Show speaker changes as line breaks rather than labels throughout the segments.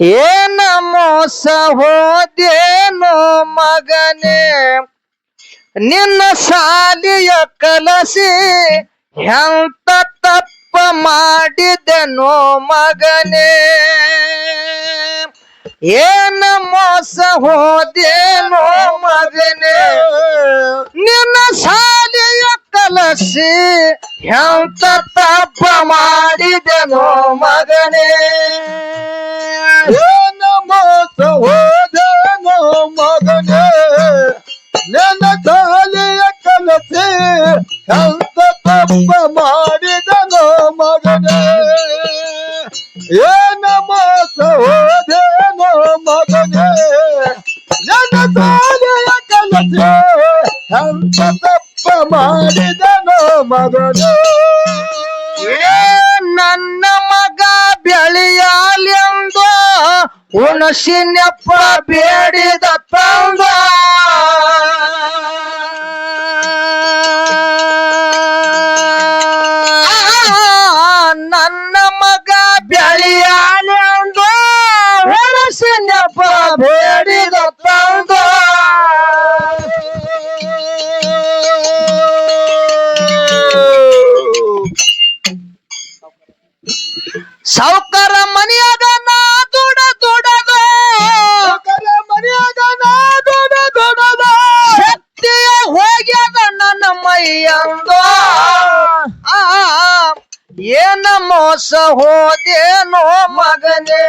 ಏನ ಮೋಸ ಹೋದೇನೋ ಮಗನೇ? ನಿನ್ನ ಸಾಲಿಯ ಕಲಸಿ ಎಂತ ತಪ್ಪ ಮಾಡಿದೆನೋ ಮಗನೇ? ಏನ ಮೋಸ ಹೋದೇನೋ ಮಗನೇ? ನಿನ್ನ ಸಾಲಿಯ ಕಲಸಿ ಎಂತ ತಪ್ಪ ಮಾಡಿದೆನೋ ಮಗನೇ?
ಏನ ಮೋಸ ಹೋದೇನೋ ಮಗನೇ. ನನ್ನ ತಾಲಿಯ ಕಲಸಿ ಅಂತ ತಪ್ಪ ಮಾಡಿದನೋ ಮಗನೇ. ನನ್ನ
ಮಗ ಬೆಳೆಯಲೆಂದು ಉಣಸಿನಪ್ಪ ಬೇಡಿದ ತಂದ. ಸಾವುಕಾರ ಮನೆಯಾಗ ನಾ ದುಡ ದುಡದ.
ಮನೆಯಾಗ ನಾ ದೊಡ ದೊಡದ.
ಶಕ್ತಿಯ ಹೋಗ್ಯದ ನನ್ನ ಮೈಯಂದ ಆ, ಏನ ಮೋಸ ಹೋದೇನೋ ಮಗನೇ.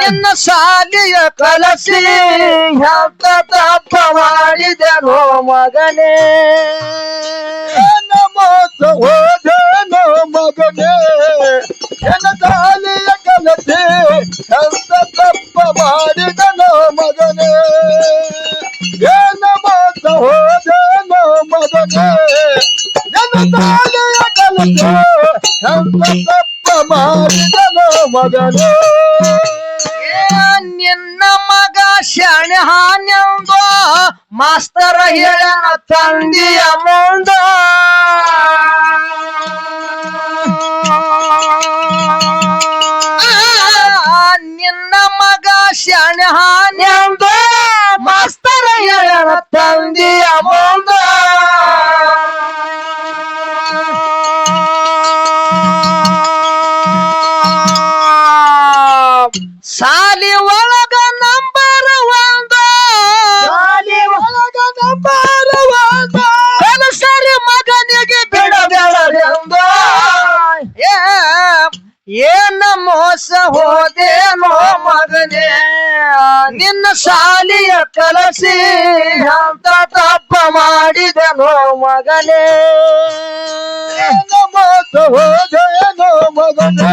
ನಿನ್ನ ಸಾಲಿಯ ಕಲಸಿ ಹಬ್ಬ ತಪ್ಪ ಮಾಡಿದೆನೋ ಮಗನೇ.
ಏನ ಮೋಸ ಹೋದೇನೋ ತಪ್ಪ ಮಾಡಿದನೋ ಮಗನೇ. ಏನ ಮಾತ ಹೋದನ ಮಗನೇ. ಎನ್ನ ತಾಲಿಯ ಕಲಸಿ ಎಂತ ತಪ್ಪ ಮಾಡಿದನೋ ಮಗನೇ.
ನಿನ್ನ ಮಗ ಶಾಣೆ ಹಾನ್ಯಂದು ಮಾಸ್ತರ ಹೇಳ ತಂದಿಯ ಮುಂದ? ಮಾಡಿದೆನೋ ಮಗನೇ
ಏನ ಮೋಸ ಹೋದೇನೋ ಮಗನೇ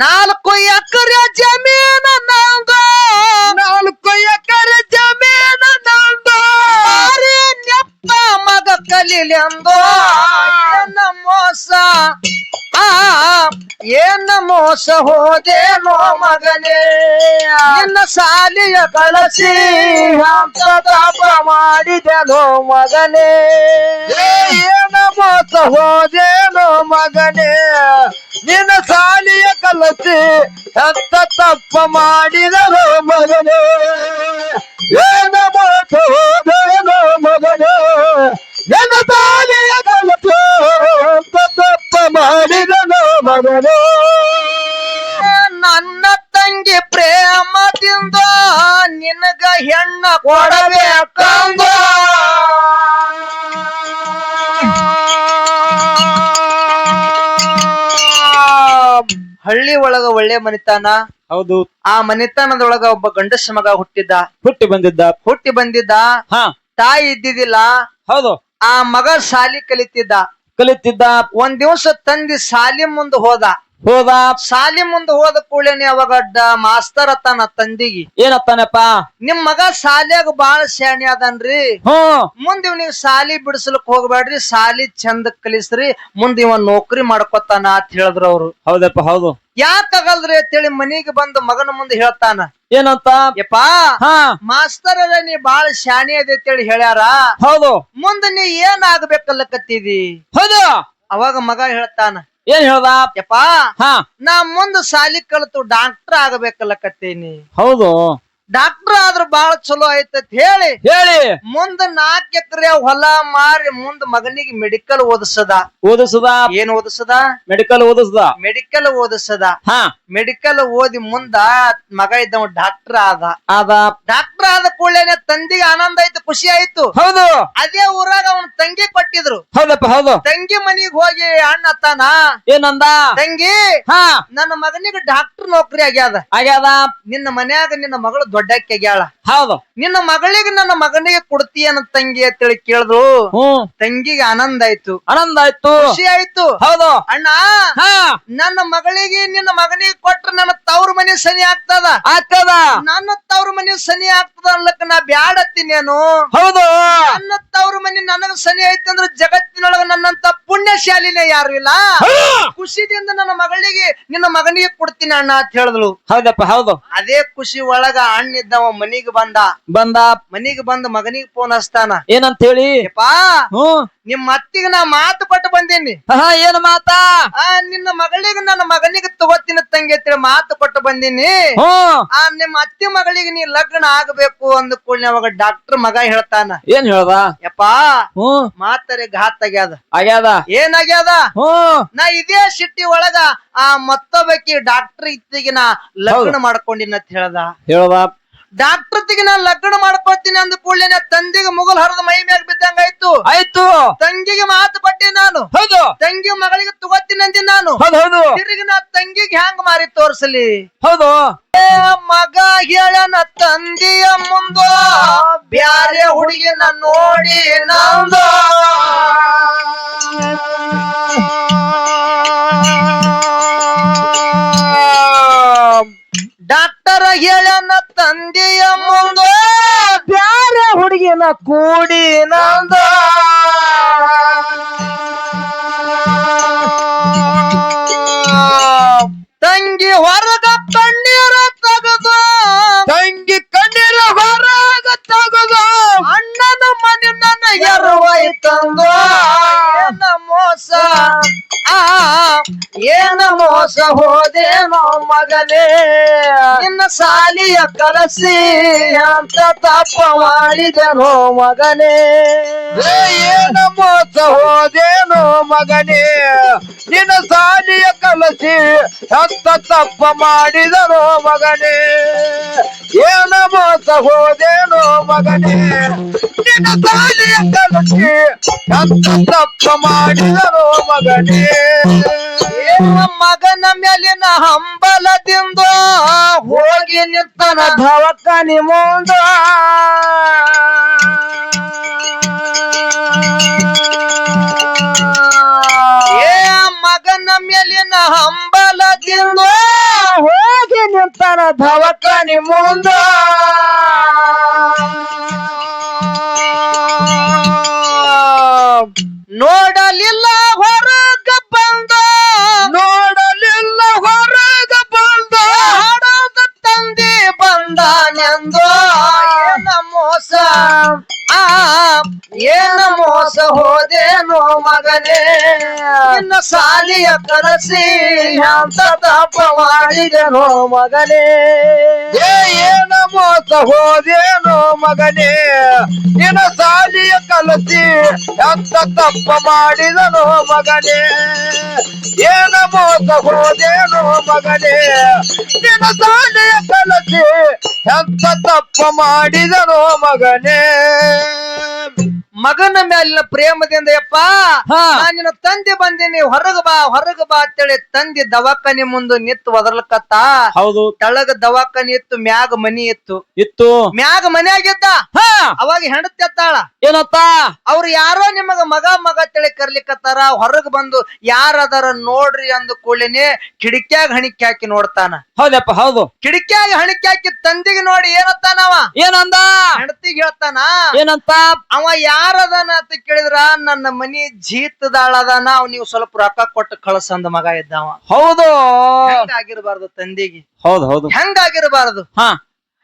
ನಾಲ್ಕು ಎಕರೆ ಜಮೀನ ನಂದು. ನಾಲ್ಕು ಎಕರೆ ಜಮೀನ ನಂದು. ನೆಪ್ಪ ಮಗ ಕಲಿಲೆಂದು ಮೋಸ. ಏನ ಮೋಸ ಹೋದೇನೋ ಮಗನೇ? ನಿನ್ನ ಸಾಲಿಯ ಕಳಸಿ ಪ್ರತಾಪ ತಾಪ ಮಾಡಿದೆನೋ ಮಗನೇ? ಏನ ಮೋಸ ಹೋದೇನೋ ಮಗನೇ? ನಿನ್ನ ಸಾಲಿಯ ಕಲಸಿ ಅಂತ ತಪ್ಪ ಮಾಡಿದನೋ
ಮಗನೇ? ಏನ ಮೋಸ ಹೋದೇನೋ ಮಗನೇ? ಮಗನೇ
ನನ್ನ ತಂಗಿ ಪ್ರೇಮದಿಂದ ನಿನಗ ಹೆಣ್ಣ ಕೊಡಬೇಕಂದ. ಹಳ್ಳಿ ಒಳಗ ಒಳ್ಳೆ ಮನಿತಾನ.
ಹೌದು.
ಆ ಮನಿತನದೊಳಗ ಒಬ್ಬ ಗಂಡಸ ಮಗ ಹುಟ್ಟಿದ್ದ.
ಹುಟ್ಟಿ ಬಂದಿದ್ದ.
ಹುಟ್ಟಿ ಬಂದಿದ್ದ.
ಹಾ.
ತಾಯಿ ಇದ್ದಿದ್ದಿಲ್ಲ.
ಹೌದು.
ಆ ಮಗ ಶಾಲಿ ಕಲಿತಿದ್ದ.
ಕಲಿತಿದ್ದ.
ಒಂದ್ ದಿವಸ ತಂದಿ ಸಾಲಿ ಮುಂದ್ ಹೋದ.
ಹೋದ?
ಸಾಲಿ ಮುಂದ್ ಹೋದ ಕೂಡಲೇ ಅವಾಗ ಅಡ್ಡ ಮಾಸ್ತರ್ ಅತ್ತಾನ ತಂದಿಗಿ.
ಏನತ್ತಾನಪ್ಪ
ನಿಮ್ ಮಗ ಸಾಲ್ಯಾಗ ಬಾಳ ಶಾಣಿ ಅದನ್ರಿ.
ಹ್ಮ್
ಮುಂದ್ ಇವ್ ನೀವ್ ಸಾಲಿ ಬಿಡಿಸ್ಲಕ್ ಹೋಗ್ಬೇಡ್ರಿ ಸಾಲಿ ಚಂದ ಕಲಿಸ್ರಿ ಮುಂದ್ ಇವ ನೌಕರಿ ಮಾಡ್ಕೊತಾನ ಅಂತ ಹೇಳಿದ್ರು ಅವ್ರು.
ಹೌದಪ್ಪ ಹೌದು.
ಯಾಕಾಗಲ್ರಿ ಅಂತೇಳಿ ಮನಿಗೆ ಬಂದು ಮಗನ ಮುಂದೆ ಹೇಳ್ತಾನ.
ಏನಂತ?
ಯಪ್ಪ
ಹಾ.
ಮಾಸ್ತರ್ ನೀ ಬಾಳ ಶಾಣಿ ಅದೆ ಅಂತೇಳಿ ಹೇಳ್ಯಾರ.
ಹೌದು.
ಮುಂದ್ ನೀ ಏನ್ ಆಗ್ಬೇಕಲ್ಲಕತ್ತಿದಿ?
ಹೌದು.
ಅವಾಗ ಮಗ ಹೇಳ್ತಾನ
ಏನ್ ಹೇಳ್ದ?
ಯಪ್ಪಾ
ಹಾ.
ನಾ ಮುಂದ ಸಾಲಿ ಕಲಿತು ಡಾಕ್ಟರ್ ಆಗಬೇಕಲ್ಲಕತ್ತೀನಿ.
ಹೌದು.
ಡಾಕ್ಟರ್ ಆದ್ರ ಬಾಳ ಚಲೋ ಐತತ್ ಹೇಳಿ.
ಹೇಳಿ.
ಮುಂದ ನಾಕ್ ಎಕರೆ ಹೊಲ ಮಾರಿ ಮುಂದ ಮಗನಿಗೆ ಮೆಡಿಕಲ್ ಓದಿಸದ.
ಓದಿಸದ?
ಏನ್ ಓದಿಸದ?
ಮೆಡಿಕಲ್ ಓದಿಸದ.
ಮೆಡಿಕಲ್ ಓದಿಸದ.
ಹಾ.
ಮೆಡಿಕಲ್ ಓದಿ ಮುಂದ ಮಗ ಇದ್ದವ ಡಾಕ್ಟರ್ ಆದ.
ಆದ.
ಡಾಕ್ಟರ್ ಆದ ಕೂಡಲೇನೆ ತಂದಿಗೆ ಆನಂದ ಆಯ್ತು ಖುಷಿ ಆಯ್ತು.
ಹೌದು.
ಅದೇ ಊರಾಗ ಅವನ ತಂಗಿ ಕೊಟ್ಟಿದ್ರು.
ಹೌದಪ್ಪ ಹೌದು.
ತಂಗಿ ಮನಿಗ್ ಹೋಗಿ ಅಣ್ಣ ಅತ್ತಾನ.
ಏನಂದ?
ತಂಗಿ
ಹಾ.
ನನ್ನ ಮಗನಿಗೆ ಡಾಕ್ಟರ್ ನೌಕರಿ ಆಗ್ಯಾದ.
ಆಗ್ಯಾದ?
ನಿನ್ನ ಮನ್ಯಾಗ ನಿನ್ನ ಮಗಳು ದೊಡ್ಡಕ್ಕೆ ಆಗ್ಯಾಳ.
ಹೌದು.
ನಿನ್ನ ಮಗಳಿಗೆ ನನ್ನ ಮಗನಿಗೆ ಕೊಡ್ತೀಯನ ತಂಗಿ ಅಂತೇಳಿ ಕೇಳಿದ್ರು
ಹ್ಮ್
ತಂಗಿಗೆ ಆನಂದ ಆಯ್ತು.
ಆನಂದ ಆಯ್ತು.
ಖುಷಿ ಆಯ್ತು.
ಹೌದು.
ಅಣ್ಣ
ಹಾ.
ನನ್ನ ಮಗಳಿಗೆ ನಿನ್ನ ಮಗನಿಗೆ ಕೊಟ್ರ ನನ್ನ ತವ್ರ ಮನೆ ಸನಿ ಆಗ್ತದ?
ಆಗ್ತದ.
ನನ್ನ ತವ್ರ ಮನೆ ಸನಿ ಆಗ್ತದ ಅನ್ಲಕ್ಕ ನಾ ಬ್ಯಾಡತ್ತೀನೇನು
ಹೌದು.
ನನ್ನ ತವ್ರ ಮನೆ ನನಗ ಸನಿ ಆಯ್ತಂದ್ರ ಜಗತ್ತಿನೊಳಗ ನನ್ನಂತ ಪುಣ್ಯಶಾಲಿನೇ ಯಾರು ಇಲ್ಲ? ಖುಷಿದಿಂದ ನನ್ನ ಮಗಳಿಗೆ ನಿನ್ನ ಮಗನಿಗೆ ಕೊಡ್ತೀನಿ ಅಣ್ಣ ಅಂತ ಹೇಳಿದ್ಳು
ಹೌದಪ್ಪ ಹೌದು.
ಅದೇ ಖುಷಿ ಒಳಗ ಅಣ್ಣ ಇದ್ದವ ಮನಿಗೆ ಬಂದ.
ಬಂದ.
ಮನಿಗ್ ಬಂದ ಮಗನಿಗ್ ಫೋನ್ ಹಚ್ತಾನ.
ಏನಂತ ಹೇಳಿ ಹ್ಮ್
ನಿಮ್ ಅತ್ತಿಗೆ ನಾ ಮಾತು ಕೊಟ್ಟು ಬಂದೀನಿ.
ಹಾ ಏನ್ ಮಾತಾ?
ಆ ನಿನ್ನ ಮಗಳಿಗ ನನ್ನ ಮಗನಿಗೆ ತಗೋತಿನ ತಂಗಿ ಅಂತೇಳಿ ಮಾತು ಕೊಟ್ಟು ಬಂದೀನಿ.
ಹ್ಮ್
ಆ ನಿಮ್ಮ ಅತ್ತಿ ಮಗಳಿಗೆ ನೀ ಲಗ್ನ ಆಗಬೇಕು ಅಂದ ಕೂಡಲೇ ಅವಾಗ ಡಾಕ್ಟರ್ ಮಗ ಹೇಳ್ತಾನ.
ಏನ್ ಹೇಳ್ದ?
ಯಪ್ಪಾ
ಹ್ಮ್
ಮಾತರೆ ಘಾತ್ ಆಗ್ಯಾದ.
ಆಗ್ಯಾದ?
ಏನಾಗ್ಯಾದ
ಹ್ಮ್
ನಾ ಇದೇ ಸಿಟ್ಟಿ ಒಳಗ ಆ ಮತ್ತೊಬ್ಬಕಿ ಡಾಕ್ಟರ್ ಇತ್ತಿಗೆ ನಾ ಲಗ್ನ ಮಾಡ್ಕೊಂಡಿನ ಅಂತ ಹೇಳ್ದ.
ಹೇಳ್ದ.
ಡಾಕ್ಟರ್ ತಿಗೆ ನಾ ಲಗ್ನ ಮಾಡ್ಕೊತೀನಿ ಅಂದ ಕೂಡಲೇ ತಂದಿಗೆ ಮುಗಲ್ ಹರಿದ ಮೈ ಮ್ಯಾಗ ಬಿದ್ದಂಗ ಆಯ್ತು.
ಆಯ್ತು.
ತಂಗಿಗೆ ಮಾತು ಪಟ್ಟೆ ನಾನು.
ಹೌದು.
ತಂಗಿ ಮಗಳಿಗೆ ತಗೋತೀನಿ ಅಂದಿ ನಾನು.
ಹೌದು ಹೌದು.
ತಿರುಗಿ ನಾ ತಂಗಿಗೆ ಹ್ಯಾಂಗ ಮಾರಿ ತೋರ್ಸಲಿ?
ಹೌದು.
ಏ ಮಗ ಹೇಳನ ತಂದಿಯ ಮುಂದ ಬ್ಯಾರೆ ಹುಡುಗಿನ ನೋಡಿ ನಂದ. ಡಾಕ್ಟರ್ ಹೇಳನ ತಂದೆಯ ಮುಂದ ಬ್ಯಾರೆ ಹುಡುಗಿನ ಕೂಡಿ ನಂದ. ಆ ಏನ ಮೋಸ ಹೋದೇನೋ ಮಗನೇ? ನಿನ್ನ ಸಾಲಿಯ ಕಲಸಿ ಅಂತ ತಪ್ಪ ಮಾಡಿದನೋ ಮಗನೇ?
ಏನ ಮೋಸ ಹೋದೇನೋ ಮಗನೇ? ನಿನ್ನ ಸಾಲಿಯ ಕಲಸಿ ಅಂತ ತಪ್ಪ ಮಾಡಿದನೋ ಮಗನೇ? ಮೋಸ ಹೋದೇನೋ ಮಗನೇ. ನಿನ್ನ ಸಾಲಿಯ ಕಲಸಿ ಅಂತ ತಪ್ಪ ಮಾಡಿದರೋ ಮಗನೇ.
ಮಗನ ಮೇಲಿನ ಹಂಬಲದಿಂದ ಹೋಗಿ ನಿಂತನ ದವಕನಿ ಮುಂದ. ಏ ಮಗನ ಮೇಲಿನ ಹಂಬಲದಿಂದ ಹೋಗಿ ನಿಂತನ ದವಕನಿ ಮುಂದ. ಮಗನೇ ನಿನ್ನ ಸಾಲಿಯ ಕಲಸಿ ಅಂತ ತಪ್ಪ ಮಾಡಿದೆನೋ ಮಗನೇ.
ಏ ಏನ ಮೋಸ ಹೋದೇನೋ ಮಗನೇ. ನಿನ್ನ ಸಾಲಿಯ ಕಲಸಿ ಅಂತ ತಪ್ಪ ಮಾಡಿದನೋ ಮಗನೇ. ಏನ ಮೋಸ ಹೋದೇನೋ ಮಗನೇ. ನಿನ್ನ ಸಾಲಿಯ ಕಲಸಿ ಎಂತ ತಪ್ಪ ಮಾಡಿದನೋ ಮಗನೇ.
ಮಗನ ಮೇಲಿನ ಪ್ರೇಮದಿಂದ ಯಪ್ಪ ನಿನ್ನ ತಂದೆ ಬಂದೀನಿ ಹೊರಗ ಬಾ ಹೊರಗ ಬಾ ಅಂತೇಳಿ ತಂದಿ ದವಾಖಾನೆ ಮುಂದೆ ನಿತ್ತು ಒದರ್ಲಕತ್ತ.
ಹೌದು.
ತೆಳಗ ದವಾಖಾನೆ ಇತ್ತು ಮ್ಯಾಗ ಮನಿ ಇತ್ತು.
ಇತ್ತು.
ಮ್ಯಾಗ ಮನ್ಯಾಗಿದ್ದ?
ಹಾ.
ಅವಾಗ ಹೆಂಡತಿ ಏನಪ್ಪ?
ಏನತ್ತ
ಅವ್ರು ಯಾರೋ ನಿಮಗ ಮಗ ಮಗ ತಿಳಿ ಕರ್ಲಿಕತ್ತಾರ ಹೊರಗ್ ಬಂದು ಯಾರದಾರ ನೋಡ್ರಿ ಅಂದ ಕೂಡಲಿನೇ ಕಿಡಿಕ್ಯಾಗ ಹಣಿಕೆ ಹಾಕಿ ನೋಡ್ತಾನ.
ಹೌದಪ್ಪ ಹೌದು.
ಕಿಡಿಕ್ಯಾಗ ಹಣಿಕೆ ಹಾಕಿ ತಂದಿಗೆ ನೋಡಿ ಏನತ್ತಾನವ
ಏನಂದ?
ಹೆಂಡತಿಗೆ ಹೇಳ್ತಾನ?
ಏನಂತ?
ಅವ ಯಾರದಾನ ಅಂತ ಕೇಳಿದ್ರ ನನ್ನ ಮನಿ ಜೀತದಾಳದಾನ ಅವ್ ನೀವು ಸ್ವಲ್ಪ ರೊಕ್ಕ ಕೊಟ್ಟು ಕಳ್ಸಂದ ಮಗ ಇದ್ದಾವ.
ಹೌದು.
ಹೆಂಗಾಗಿರ್ಬಾರ್ದು ತಂದಿಗೆ?
ಹೌದು ಹೌದು.
ಹೆಂಗಾಗಿರ್ಬಾರ್ದು?
ಹಾ.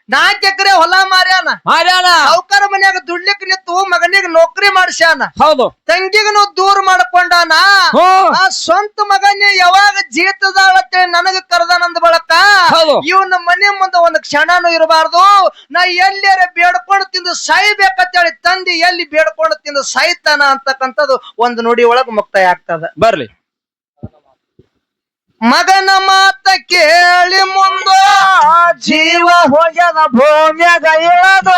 ನಾಲ್ಕು ಎಕರೆ ಹೊಲ ಮಾರ್ಯಾನ.
ಮಾರ್ಯಾನ.
ಸಾವ್ಕಾರ ಮನ್ಯಾಗ ದುಡ್ಲಿಕ್ ನಿಂತು ಮಗನಿಗೆ ನೌಕರಿ ಮಾಡ್ಸ್ಯಾನ.
ಹೌದು.
ತಂಗಿಗನು ದೂರ ಮಾಡ್ಕೊಂಡಾನ? ಆ ಸ್ವಂತ ಮಗನೇ ಯಾವಾಗ ಜೀತದಾಳತ್ತೆ ನನಗ ಕರೆದಾನಂದ ಬಳಕ
ಹೌದು.
ಇವನ ಮನೆ ಮುಂದೆ ಒಂದು ಕ್ಷಣನೂ ಇರಬಾರ್ದು. ನಾ ಎಲ್ಲಾರ ಬೇಡ್ಕೊಂಡು ತಿಂದು ಸಾಯ್ಬೇಕಂತೇಳಿ ತಂದಿ ಎಲ್ಲಿ ಬೇಡ್ಕೊಂಡು ತಿಂದು ಸಾಯ್ತಾನ ಅಂತಕ್ಕಂಥದ್ದು ಒಂದು ನುಡಿ ಒಳಗ ಮುಕ್ತಾಯ ಆಗ್ತದ.
ಬರ್ಲಿ.
ಮಗನ ಮಾತ ಕೇಳಿ ಮುಂದ
ಜೀವ ಹೋಗ್ಯದ ಭೂಮ್ಯಾಗ ಇಳದ.